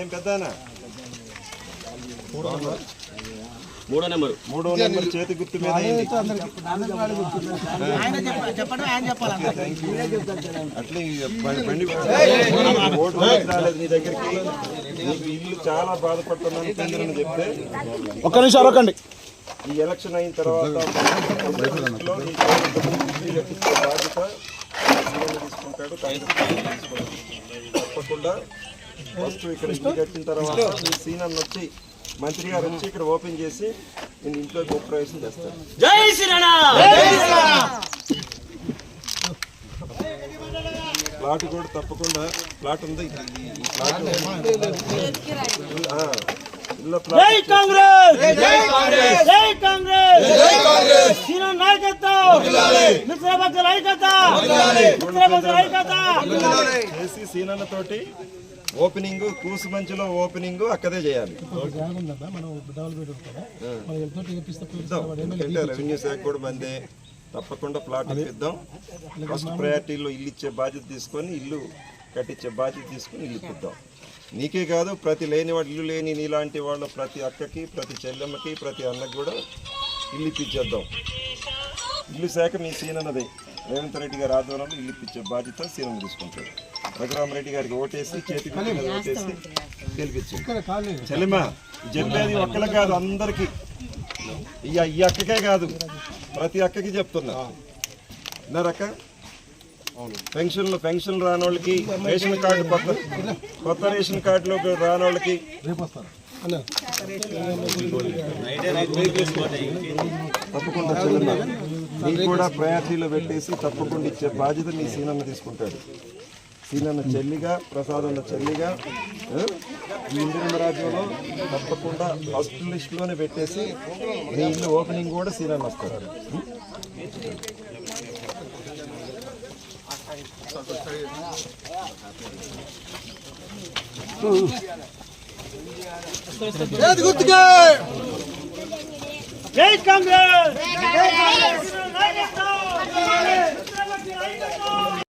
ఏం పెద్దనా మూడో నెంబరు. మూడో నెంబర్ చేతి గుర్తు మీద అట్లే బండి ఓటు వచ్చి రాలేదు నీ దగ్గరికి నీకు ఇల్లు చాలా బాధపడుతున్నాను చంద్రని చెప్తే. ఒక్క నిమిషం అరవకండి. ఈ ఎలక్షన్ అయిన తర్వాత బాధ్యత తీసుకుంటాడు. తప్పకుండా ఫస్ట్ ఇక్కడ ఇల్లు కట్టిన తర్వాత మీ సీనన్ వచ్చి మంత్రి గారు వచ్చి ఇక్కడ ఓపెన్ చేసి నేను ఇంట్లో గృహప్రవేశం చేస్తాను. జై ప్లాట్ కూడా తప్పకుండా ప్లాట్ ఉంది. ఈ ప్లాట్ ఇల్లు జై ప్లాట్ కాంగ్రెస్! జై కాంగ్రెస్! జై కాంగ్రెస్! జై కాంగ్రెస్! సీన నాయకత్వం! చేసి తోటి ఓపెనింగ్ కూసు మంచులో ఓపెనింగ్ అక్కడే చేయాలి. ఇద్దాం. రెవెన్యూ శాఖ కూడా మందే. తప్పకుండా ప్లాట్ ఇప్పిద్దాం. ఫస్ట్ ప్రయారిటీలో ఇల్లు ఇచ్చే బాధ్యత తీసుకొని ఇల్లు కట్టించే బాధ్యత తీసుకొని ఇల్లు ఇప్పిద్దాం నీకే కాదు ప్రతి లేని వాడు ఇల్లు లేని నీలాంటి వాళ్ళ ప్రతి అక్కకి ప్రతి చెల్లెమ్మకి ప్రతి అన్నకి కూడా ఇల్లు ఇప్పించేద్దాం. ఇల్లు శాఖ మీ సీనన్నది. రేవంత్ రెడ్డి గారి ఆధ్వర్యంలో ఇల్లు ఇప్పించే బాధ్యత సీనం తీసుకుంటాడు. రఘురామరెడ్డి గారికి ఓటేసి చేతి ఓటేసి గెలిపించు చెల్లెమ్మ చెప్పేది ఒక్కలే కాదు అందరికి. ఈ ఈ అక్కకే కాదు ప్రతి అక్కకి చెప్తున్నా. విన్నారక్క పెన్షన్లు పెన్షన్ రాని వాళ్ళకి రేషన్ కార్డు కొత్త కొత్త రేషన్ కార్డులోకి రాని వాళ్ళకి తప్పకుండా చెల్లెమ్మ నీకు కూడా ప్రయారిటీలో పెట్టేసి తప్పకుండా ఇచ్చే బాధ్యత నీ సీనన్న తీసుకుంటాడు. సీనన్న చెల్లిగా ప్రసాదన్న చెల్లిగా ఈ ఇండియన్ రాజ్యంలో తప్పకుండా ఫస్ట్ లిస్ట్లోనే పెట్టేసి నీ ఇల్లు ఓపెనింగ్ కూడా సీనన్న వస్తారు. గుర్తుగా జై కాంగ్రెస్!